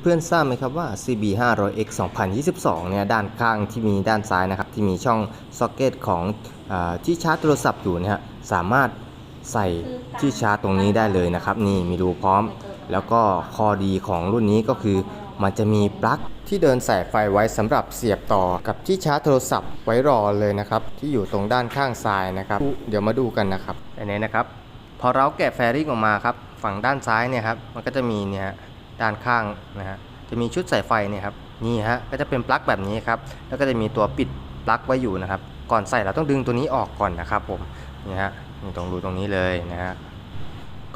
เพื่อนๆทราบไหมครับว่า CB 500X 2022 เนี่ยด้านข้างที่มีด้านซ้ายนะครับ ที่มีช่องซ็อกเก็ตของอาที่ชาร์จโทรศัพท์อยู่เนะฮะสามารถใส่ที่ชาร์จตรงนี้ได้เลยนะครับ นี่มีรูพร้อม แล้วก็ข้อดีของรุ่นนี้ก็คือ มันจะมีปลั๊กที่เดินสายไฟไว้สำหรับเสียบต่อกับที่ชาร์จโทรศัพท์ไว้รอเลยนะครับ ที่อยู่ตรงด้านข้างซ้ายนะครับ เดี๋ยวมาดูกันนะครับอันนี้นะครับ พอเราแกะแฟริ่งออกมาครับฝั่งด้านซ้ายเนี่ยครับมันก็จะมีเนี่ยฮะ ด้านข้างนะฮะจะมีชุดสายไฟเนี่ยครับนี่ฮะก็จะเป็นปลั๊กแบบนี้ครับแล้วก็จะมีตัวปิดปลั๊กไว้อยู่นะครับ ก่อนใส่เราต้องดึงตัวนี้ออกก่อนนะครับผมนี่ฮะนี่ตรงรูตรงนี้เลยนะฮะ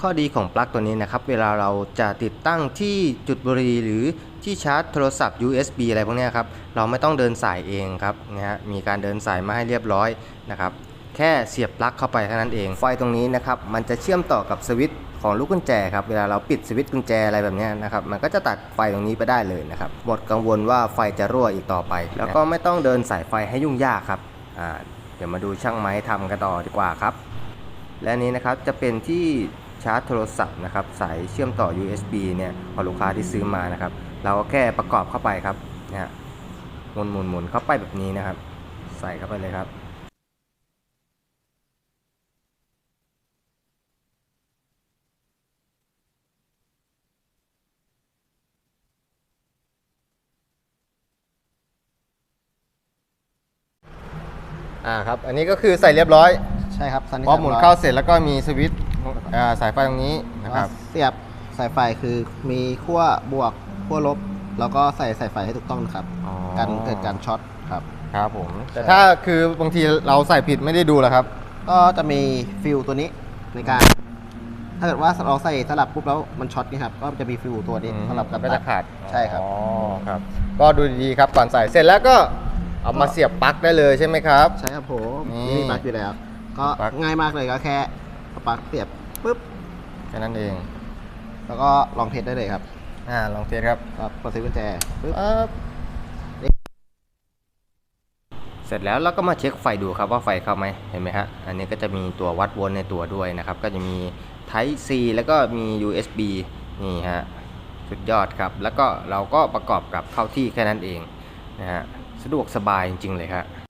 ข้อดีของปลั๊กตัวนี้นะครับ เวลาเราจะติดตั้งที่จุดบุหรี่หรือที่ชาร์จโทรศัพท์ USB อะไรพวกนี้ครับ เราไม่ต้องเดินสายเองครับนะฮะมีการเดินสายมาให้เรียบร้อยนะครับ แค่เสียบปลั๊กเข้าไปเท่านั้นเอง ไฟตรงนี้นะครับ มันจะเชื่อมต่อกับสวิตช์ ของลูกกุญแจครับเวลาเราปิดสวิตช์กุญแจอะไรแบบนี้นะครับมันก็จะตัดไฟตรงนี้ไปได้เลยนะครับหมดกังวลว่าไฟจะรั่วอีกต่อไป แล้วก็ไม่ต้องเดินสายไฟให้ยุ่งยากครับอ่าเดี๋ยวมาดูช่างไม้ทำกันต่อดีกว่าครับ และนี้นะครับจะเป็นที่ชาร์จโทรศัพท์นะครับสายเชื่อมต่อ USB เนี่ยของลูกค้าที่ซื้อมานะครับเราก็แค่ประกอบเข้าไปครับนะฮะหมุนหมุนหมุนเข้าไปแบบนี้นะครับ ใส่เข้าไปเลยครับ อ่าครับ อันนี้ก็คือใส่เรียบร้อยใช่ครับซันนี่พอหมุนเข้าเสร็จแล้วก็มีสวิตช์อ่าสายไฟตรงนี้นะครับ เสียบสายไฟคือมีขั้วบวกขั้วลบ แล้วก็ใส่สายไฟให้ถูกต้องนะครับอ๋อ กันเกิดการช็อตครับครับผม แต่ถ้าคือบางทีเราใส่ผิดไม่ได้ดูแล้วครับ ก็จะมีฟิลตัวนี้ในการ ถ้าเกิดว่าเราใส่สลับปุ๊บแล้วมันช็อตนี่ครับก็จะมีฟิลตัวนี้อืมสำหรับการก็ตัจะดขาดใช่ครับ อ๋อครับ ก็ดูดีๆครับก่อนใส่เสร็จแล้วก็ เอามาเสียบปลั๊กได้เลยใช่ไหมครับ ใช่ครับผมนี่นี่มีปลั๊กอยู่แล้ว ก็ปลั๊ก ง่ายมากเลยก็แค่เอาปลั๊กเสียบปุ๊บ แค่นั้นเองแล้วก็ลองเทสได้เลยครับอ่าลองเทสครับก็เปิดสวิตช์กุญแจปุ๊บปึ๊บเสร็จแล้วเราก็มาเช็คไฟดูครับว่าไฟเข้าไหมเห็นไหมฮะอันนี้ก็จะมีตัววัดโวลต์ในตัวด้วยนะครับ ก็จะมี Type C แล้วก็มี USB นี่ฮะสุดยอดครับ แล้วก็เราก็ประกอบกับเข้าที่แค่นั้นเองนะฮะ สะดวกสบายจริงๆเลยครับ